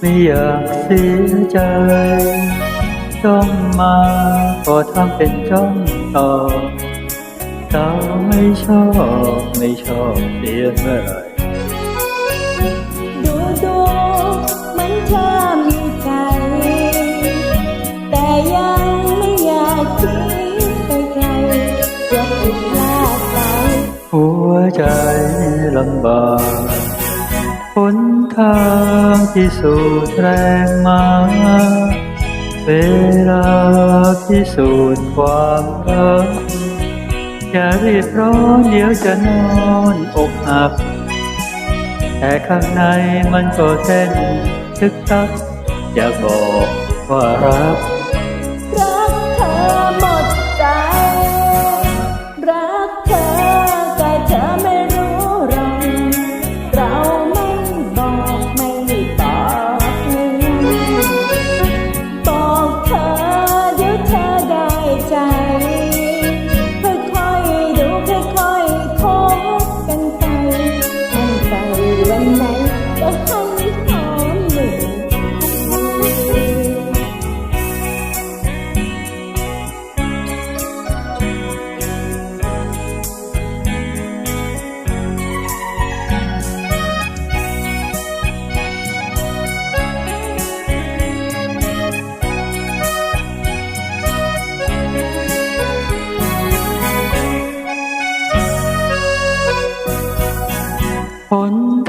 ไม่อยากเสียใจ จ้องมาก็ทำเป็นจ้องต่อเราไม่ชอบไม่ชอบเสียเมื่อไรดูดูมันเธอมีใจ แต่ยังไม่อยากคิดไปไกลกลัวผิดพลาดไปหัวใจลำบาก หนทางพิสูจน์แรงมา เวลาพิสูจน์ความรักอย่ารีบร้อนเดี๋ยวจะนอนอกหัก แต่ข้างในมันก็เต้นทึกทักอยากบอกว่ารัก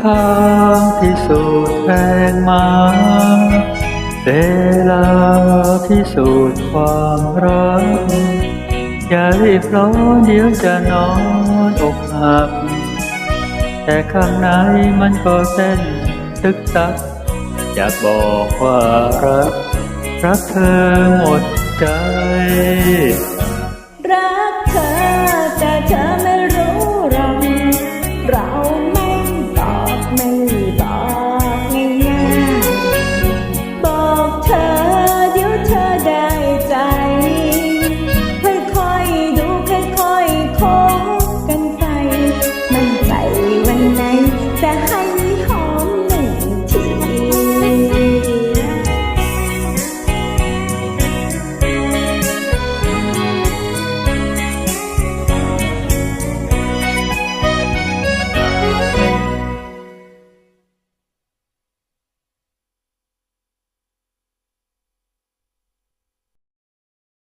ทางพิสูจน์แรงมาเวลาพิสูจน์ความรักอย่ารีบร้อนเดี๋ยวจะนอนอกหัก แต่ข้างในมันก็เต้นตึกตัก อยากบอกว่ารัก รักเธอหมดใจ